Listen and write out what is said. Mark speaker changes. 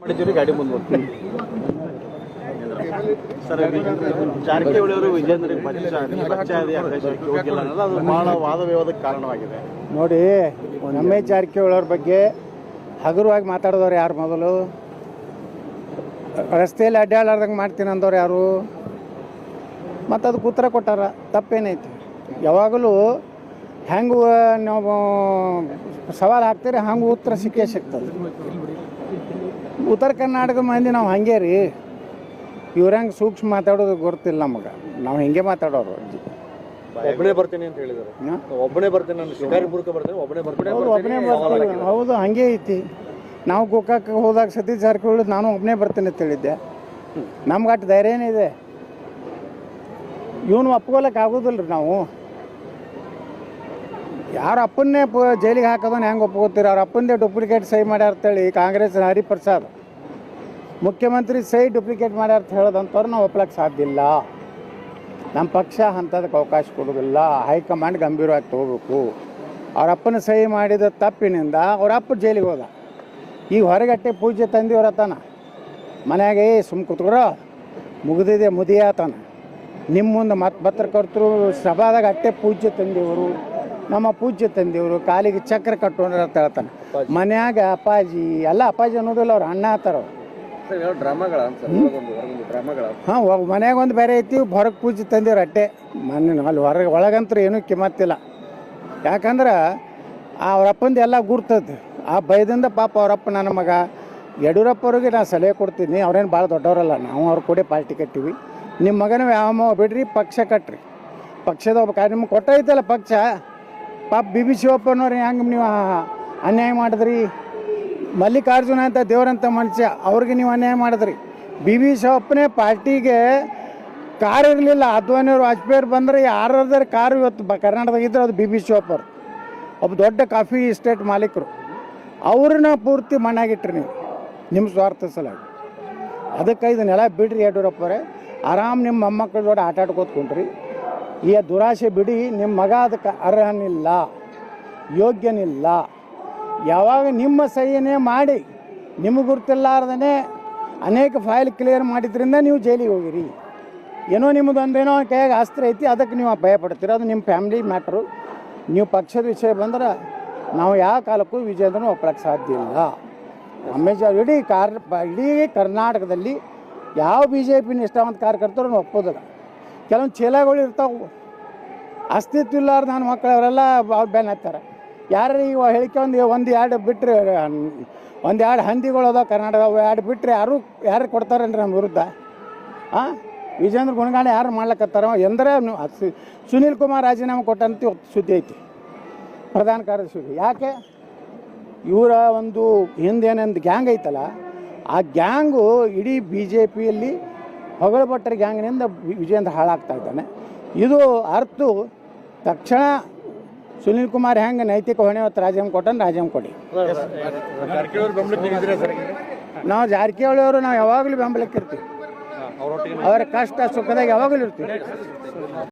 Speaker 1: ಮಾಡಿದ್ದೀವಿ ಗಾಡಿ ಮುಂದೆ ಸರ್ ಜಾರಕಿಹೊಳಿ ಅವರು ವಿಜೇಂದ್ರಿಗೆ ಬಚ್ಚಾದಿ ಆಕಾಶಕ್ಕೆ ಹೋಗಿಲ್ಲ ಅನ್ನೋದು ಅದು ಬಹಳ ವಾದ ವಿವಾದಕ್ಕೆ ಕಾರಣವಾಗಿದೆ.
Speaker 2: ನೋಡಿ ನಮ್ಮೇ ಜಾರಕಿಹೊಳಿ ಬಗ್ಗೆ ಹಗುರವಾಗಿ ಮಾತಾಡಿದವ್ರು ಯಾರು ಮೊದಲು? ರಸ್ತೆಯಲ್ಲಿ ಅಡ್ಡಾಡ್ಲಾರ್ದಂಗೆ ಮಾಡ್ತೀನಿ ಅಂದವ್ರು ಯಾರು? ಮತ್ತು ಅದಕ್ಕೆ ಉತ್ತರ ಕೊಟ್ಟಾರ, ತಪ್ಪೇನೈತಿ? ಯಾವಾಗಲೂ ಹೆಂಗೆ ನಾವು ಸವಾಲು ಹಾಕ್ತೀರಿ ಹಂಗೆ ಉತ್ತರ ಸಿಕ್ಕೇ ಸಿಗ್ತದೆ. ಉತ್ತರ ಕರ್ನಾಟಕ ಮಂದಿ ನಾವು ಹಂಗೆ ರೀ. ಇವ್ರಂಗೆ ಸೂಕ್ಷ್ಮ ಮಾತಾಡೋದು ಗೊತ್ತಿಲ್ಲ ನಮಗೆ. ನಾವು ಹಿಂಗೆ ಮಾತಾಡೋರು.
Speaker 1: ಒಬ್ಬನೇ ಬರ್ತೀನಿ ಅಂತ ಹೇಳಿದ್ದಾರೆ ಒಬ್ಬನೇ ಬರ್ತೀನಿ ನಾನು ಶಿಕಾರಿಪುರಕ್ಕೆ ಬರ್ತೀನಿ ಒಬ್ಬನೇ ಬರ್ತೀನಿ.
Speaker 2: ಹೌದು ಒಬ್ಬನೇ ಬರ್ತೀನಿ. ಹೌದು ಹಂಗೆ ಐತಿ. ನಾವು ಗೋಕಾಕ್ ಹೋದಾಗ ಸತೀಶ್ ಜಾರಕಿಹೊಳಿ ನಾನು ಒಬ್ಬನೇ ಬರ್ತೀನಿ ಅಂತ ಹೇಳಿದ್ದೆ. ನಮ್ಗೆ ಅಷ್ಟು ಧೈರ್ಯನೇ ಇದೆ. ಇವನು ಒಪ್ಕೊಳಕ್ಕೆ ಆಗೋದಿಲ್ಲ ರೀ ನಾವು. ಯಾರ ಅಪ್ಪನ್ನೇ ಜೈಲಿಗೆ ಹಾಕೋದನ್ನ ಹೆಂಗೆ ಒಪ್ಕೋತೀರಿ? ಅವ್ರ ಅಪ್ಪಂದೇ ಡೂಪ್ಲಿಕೇಟ್ ಸಹಿ ಮಾಡ್ಯಾರ ಅಂತೇಳಿ ಕಾಂಗ್ರೆಸ್ ಹರಿಪ್ರಸಾದ್. ಮುಖ್ಯಮಂತ್ರಿ ಸಹಿ ಡೂಪ್ಲಿಕೇಟ್ ಮಾಡ್ಯಾರ ಅಂತ ಹೇಳೋದಂಥವ್ರು ನಾವು ಒಪ್ಲಕ್ಕೆ ಸಾಧ್ಯ ಇಲ್ಲ. ನಮ್ಮ ಪಕ್ಷ ಅಂಥದಕ್ಕೆ ಅವಕಾಶ ಕೊಡೋದಿಲ್ಲ. ಹೈಕಮಾಂಡ್ ಗಂಭೀರವಾಗಿ ತಗೋಬೇಕು. ಅವ್ರ ಅಪ್ಪನ ಸಹಿ ಮಾಡಿದ ತಪ್ಪಿನಿಂದ ಅವ್ರ ಅಪ್ಪ ಜೈಲಿಗೆ ಹೋದ. ಈಗ ಹೊರಗಟ್ಟೆ ಪೂಜೆ ತಂದಿವ್ರ ತಾನ ಮನ್ಯಾಗ, ಏ, ಸುಮ್ ಕೂತ್ಕೊರ. ಮುಗಿದಿದೆ ಮುದಿಯಾತನ ನಿಮ್ಮ ಮುಂದೆ ಮತ್ತೆ ಪತ್ರಕರ್ತರು ಸಭಾದಾಗ ಅಟ್ಟೆ ಪೂಜೆ ತಂದಿವರು. ನಮ್ಮ ಪೂಜ್ಯ ತಂದೆಯವರು ಕಾಲಿಗೆ ಚಕ್ರ ಕಟ್ಟೋಣ ಅಂತ ಹೇಳ್ತಾನೆ. ಮನ್ಯಾಗ ಅಪ್ಪಾಜಿ ಎಲ್ಲ ಅಪ್ಪಾಜಿ ಅನ್ನೋದಿಲ್ಲ ಅವ್ರು ಅಣ್ಣ ಆತಾರ. ಹಾಂ ಮನ್ಯಾಗ ಒಂದು ಬೇರೆ ಐತಿ ಹೊರಗೆ ಪೂಜೆ ತಂದಿವ್ರು ಅಟ್ಟೆ. ಮನೆ ಅಲ್ಲಿ ಹೊರಗೆ ಒಳಗಂತೂ ಏನೂ ಕಿಮ್ಮತ್ತಿಲ್ಲ. ಯಾಕಂದ್ರೆ ಆ ಅಪ್ಪಂದು ಎಲ್ಲ ಗುರ್ತದ. ಆ ಭಯದಿಂದ ಪಾಪ ಅವರಪ್ಪ ನನ್ನ ಮಗ. ಯಡಿಯೂರಪ್ಪ ಅವ್ರಿಗೆ ನಾನು ಸಲಹೆ ಕೊಡ್ತೀನಿ ಅವ್ರೇನು ಭಾಳ ದೊಡ್ಡವರಲ್ಲ ನಾವು ಅವ್ರ ಕೂಡ ಪಾರ್ಟಿ ಕಟ್ಟಿವಿ. ನಿಮ್ಮ ಮಗನ ಯಾವ ಬಿಡ್ರಿ ಪಕ್ಷ ಕಟ್ರಿ. ಪಕ್ಷದ ಒಬ್ಬ ಕಾರ್ಯ ನಿಮ್ಗೆ ಕೊಟ್ಟೈತಲ್ಲ ಪಕ್ಷ. ಪಾಪ ಬಿ ಬಿ ಶಿವಪ್ಪನವ್ರು, ಹೆಂಗೆ ನೀವು ಅನ್ಯಾಯ ಮಾಡಿದ್ರಿ? ಮಲ್ಲಿಕಾರ್ಜುನ ಅಂತ ದೇವರಂತ ಮನುಷ್ಯ, ಅವ್ರಿಗೆ ನೀವು ಅನ್ಯಾಯ ಮಾಡಿದ್ರಿ. ಬಿ ಬಿ ಶಿವಪ್ಪನೇ ಪಾರ್ಟಿಗೆ ಕಾರ್ ಇರಲಿಲ್ಲ. ಅದ್ವಾನಿಯವರು ವಾಜಪೇಯಿ ಬಂದರೆ ಯಾರಾದ್ರ ಕಾರ್ ಇವತ್ತು ಬ ಕರ್ನಾಟಕದಾಗ ಇದ್ರೆ ಅದು ಬಿ ಬಿ ಶಿವಪ್ಪರು ಒಬ್ಬ ದೊಡ್ಡ ಕಾಫಿ ಇಸ್ಟೇಟ್ ಮಾಲೀಕರು. ಅವ್ರನ್ನ ಪೂರ್ತಿ ಮಣ್ಣಾಗಿಟ್ರಿ ನೀವು, ನಿಮ್ಮ ಸ್ವಾರ್ಥ ಸಲಾಗಿ ಅದಕ್ಕೆ ಇದನ್ನೆಲ್ಲ ಬಿಡ್ರಿ ಯಡಿಯೂರಪ್ಪರೇ ಆರಾಮ್ ನಿಮ್ಮ ಮೊಮ್ಮಕ್ಕಳ ಜೋಡಿ ಆಟ ಈ ದುರಾಸೆ ಬಿಡಿ ನಿಮ್ಮ ಮಗ ಅದಕ್ಕೆ ಅರ್ಹನಿಲ್ಲ, ಯೋಗ್ಯನಿಲ್ಲ. ಯಾವಾಗ ನಿಮ್ಮ ಸಹಿಯನ್ನೇ ಮಾಡಿ, ನಿಮಗೆ ಗುರುತಿಲ್ಲಾರ್ದೇ ಅನೇಕ ಫೈಲ್ ಕ್ಲಿಯರ್ ಮಾಡಿದ್ರಿಂದ ನೀವು ಜೈಲಿಗೆ ಹೋಗಿರಿ. ಏನೋ ನಿಮ್ಮದು ಒಂದೇನೋ ಕೈಯಾಗ ಆಸ್ತಿ ಐತಿ, ಅದಕ್ಕೆ ನೀವು ಭಯ ಪಡ್ತೀರ. ಅದು ನಿಮ್ಮ ಫ್ಯಾಮಿಲಿ ಮ್ಯಾಟ್ರು. ನೀವು ಪಕ್ಷದ ವಿಷಯ ಬಂದ್ರೆ ನಾವು ಯಾವ ಕಾಲಕ್ಕೂ ವಿಜೇಂದ್ರನ ಒಪ್ಪಳಕ್ಕೆ ಸಾಧ್ಯ ಇಲ್ಲ. ಅವ್ರು ಇಡೀ ಕಾರ್, ಇಡೀ ಕರ್ನಾಟಕದಲ್ಲಿ ಯಾವ ಬಿ ಜೆ ಪಿ ನಿಷ್ಠಾವಂತ ಕಾರ್ಯಕರ್ತರು ಒಪ್ಪೋದಿಲ್ಲ ಕೆಲವೊಂದು ಚೀಲಗಳು ಇರ್ತಾವೆ. ಅಸ್ತಿತ್ವ ಇಲ್ಲಾರ್ದು ನನ್ನ ಮಕ್ಕಳು ಅವರೆಲ್ಲ ಅವ್ರು ಹತ್ತಾರೆ. ಯಾರು ಈಗ ಹೇಳಿಕೆ ಒಂದು ಒಂದು ಎರಡು ಬಿಟ್ಟರೆ ಒಂದು ಎರಡು ಹಂದಿಗಳು ಅದಾವೆ ಕರ್ನಾಟಕ ಎರಡು ಬಿಟ್ಟರೆ ಯಾರು ಯಾರು ಕೊಡ್ತಾರೇನ್ರಿ ನಮ್ಮ ವಿರುದ್ಧ? ಹಾಂ ವಿಜೇಂದ್ರ ಗುಣಗಾಣ ಯಾರು ಮಾಡ್ಲಕ್ಕತ್ತಾರ ಎಂದರೆ ಸುನೀಲ್ ಕುಮಾರ್ ರಾಜೀನಾಮೆ ಕೊಟ್ಟಂತ ಸುದ್ದಿ ಐತಿ. ಪ್ರಧಾನ ಕಾರ್ಯದರ್ಶಿ ಯಾಕೆ? ಇವರ ಒಂದು ಹಿಂದೇನೊಂದು ಗ್ಯಾಂಗ್ ಐತಲ್ಲ, ಆ ಗ್ಯಾಂಗು ಇಡೀ ಬಿ ಜೆ ಪಿಯಲ್ಲಿ ಹೊಗಳಭಟ್ಟರ ಗ್ಯಾಂಗ್ನಿಂದ ವಿಜಯೇಂದ್ರ ಹಾಳಾಗ್ತಾ ಇದ್ದಾನೆ. ಇದು ಅರ್ಥು ತಕ್ಷಣ ಸುನೀಲ್ ಕುಮಾರ್ ಹೆಂಗೆ ನೈತಿಕ ಹೊಣೆ ಹೊತ್ತು ರಾಜೀನಾಮೆ ಕೊಟ್ಟನು ರಾಜೀನಾಮೆ ಕೊಡಿ. ನಾವು ಜಾರಕಿಹೊಳಿ ಅವರು ನಾವು ಯಾವಾಗಲೂ ಬೆಂಬಲಕ್ಕೆ ಇರ್ತೀವಿ. ಅವರ ಕಷ್ಟ ಸುಖದಾಗ ಯಾವಾಗಲೂ ಇರ್ತೀವಿ.